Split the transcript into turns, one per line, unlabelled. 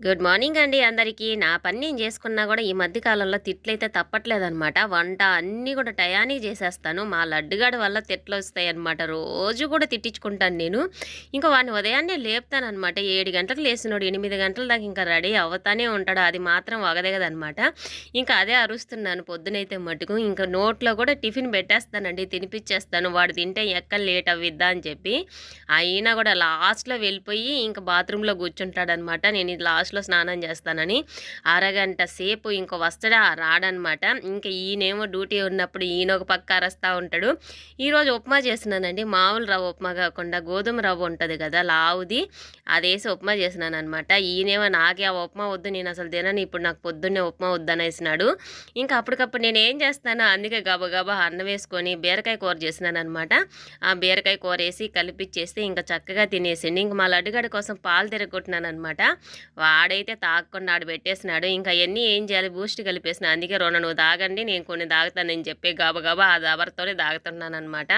Good morning అండి అందరికీ. నా పని నేను చేసుకున్నా కూడా ఈ మధ్యకాలంలో తిట్లయితే తప్పట్లేదనమాట వంట అన్నీ కూడా టయానికి చేసేస్తాను. మా లడ్డుగాడి వల్ల తిట్లు వస్తాయి అనమాట రోజు కూడా తిట్టించుకుంటాను నేను. ఇంకా వాడిని ఉదయాన్నే లేపుతానమాట ఏడు గంటలకు లేచినోడు ఎనిమిది గంటల దాకా ఇంకా రెడీ అవుతానే ఉంటాడు. అది మాత్రం వగదగదనమాట ఇంకా అదే అరుస్తున్నాను. పొద్దునైతే మటుకు ఇంకా నోట్లో కూడా టిఫిన్ పెట్టేస్తానండి. తినిపించేస్తాను వాడు తింటే ఎక్కడ లేట్ అవ్విద్దా అని చెప్పి. అయినా కూడా లాస్ట్లో వెళ్ళిపోయి ఇంకా బాత్రూంలో కూర్చుంటాడనమాట నేను ఇది లాస్ట్ లాస్ట్లో స్నానం చేస్తానని అరగంట సేపు ఇంకో వస్తాడా? రాడనమాట. ఇంకా ఈయనేమో డ్యూటీ ఉన్నప్పుడు ఈయన ఒక పక్క అరస్తూ ఉంటాడు. ఈరోజు ఉప్మా చేసినానండి మామూలు రవ్వ ఉప్మా కాకుండా గోధుమ రవ్వ ఉంటుంది కదా లావుది. అదేసి ఉప్మా చేసినాను అనమాట ఈయనేమో నాకే ఆ ఉప్మా వద్దు నేను అసలు తినను ఇప్పుడు నాకు పొద్దున్నే ఉప్మా వద్దనేసినాడు. ఇంకా అప్పటికప్పుడు నేను ఏం చేస్తాను అందుకే గబగబా అన్నం వేసుకొని బీరకాయ కూర చేసినాను అనమాట ఆ బీరకాయ కూర వేసి కలిపిచ్చేస్తే ఇంకా చక్కగా తినేసిండి. ఇంక మా లడ్డుగడి కోసం పాలు తిరగొట్టినాను అనమాట ఆడైతే తాగకుండా ఆడు పెట్టేసినాడు. ఇంకా అవన్నీ ఏం చేయాలి? బూస్ట్ కలిపేసిన. అందుకే రెండు నువ్వు తాగండి నేను కొన్ని తాగుతానని చెప్పి గబగబా ఆ దబర్తోనే తాగుతున్నాను అనమాట